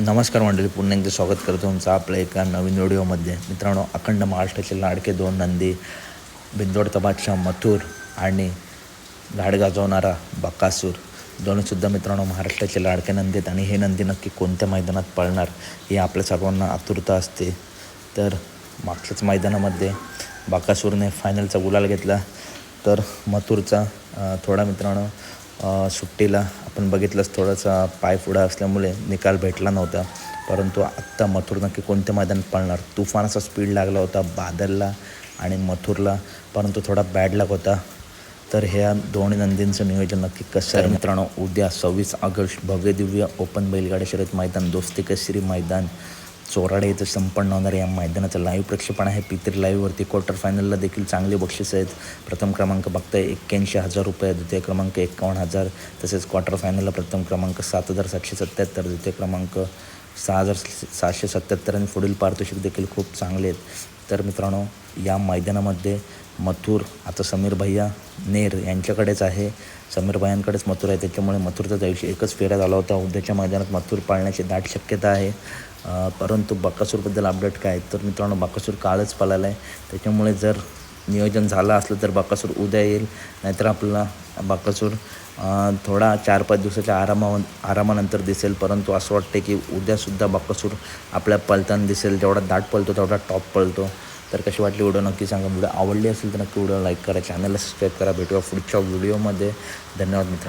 नमस्कार मंडळी पुन्हा एकदा स्वागत करतो तुमचं आपल्या एका नवीन व्हिडिओमध्ये. मित्रांनो अखंड महाराष्ट्राचे लाडके दोन नंदी बिंदोड बादशाह मथुर आणि गाड गाजवणारा बकासूर. दोन्हीसुद्धा मित्रांनो महाराष्ट्राचे लाडके नंदी आहेत आणि हे नंदी नक्की कोणत्या मैदानात पळणार हे आपल्या सर्वांना आतुरता असते. तर मागच्याच मैदानामध्ये बाकासूरने फायनलचा गुलाल घेतला. तर मथुरचा थोडा मित्रांनो सुट्टीला आपण बघितलंच थोडासा पाय पुढं असल्यामुळे निकाल भेटला नव्हता. परंतु आत्ता मथुर नक्की कोणत्या मैदानात पळणार? तुफानाचा स्पीड लागला होता बादलला आणि मथुरला. परंतु थोडा बॅड लक होता. तर ह्या दोन्ही नंदींचं नियोजन नक्की कसं आहे? मित्रांनो उद्या सव्वीस ऑगस्ट भव्य दिव्य ओपन बैलगाडी शर्यत मैदान दोस्ती केसरी मैदान. चोराडे येथे संपन्न होणार या मैदानाचं लाईव्ह प्रक्षेपण आहे. पित्री लाईव्हवरती क्वार्टर फायनलला देखील चांगले बक्षीस आहेत. प्रथम क्रमांक बघताय एक्क्याऐंशी हजार रुपये द्वितीय क्रमांक एकावन्न हजार तसेच क्वार्टर फायनलला प्रथम क्रमांक सात हजार सातशे सत्त्याहत्तर द्वितीय क्रमांक सहा हजार सहाशे सत्त्याहत्तर आणि पुढील पारितोषिक देखील खूप चांगले आहेत. तर मित्रांनो या मैदानामध्ये मथुर आता समीर भैया नेर यांच्याकडेच आहे. समीर भैयांकडेच मथुर आहे त्याच्यामुळे मथुरचा दिवशी एकच फेरा झाला होता. उद्याच्या मैदानात मथुर पाळण्याची दाट शक्यता आहे. परंतु बाकासूरबद्दल अपडेट काय? तर मित्रांनो बाकासूर काळच पळाला आहे. त्याच्यामुळे जर नियोजन झालं असलं तर बाकासूर उद्या येईल. नाहीतर आपला बाकासूर थोडा चार पाच दिवसाच्या आरामा आरामानंतर दिसेल. परंतु असं वाटते की उद्यासुद्धा बाकासूर आपल्या पलताना दिसेल. जेवढा दाट पळतो तेवढा टॉप पळतो. तर कशी वाटली व्हिडिओ? नक्की सांगा. व्हिडिओ आवडली असेल तर नक्की व्हिडिओ लाईक करा चॅनलला सबस्क्राईब करा. भेटूया पुढच्या व्हिडिओमध्ये. धन्यवाद मित्रांनो.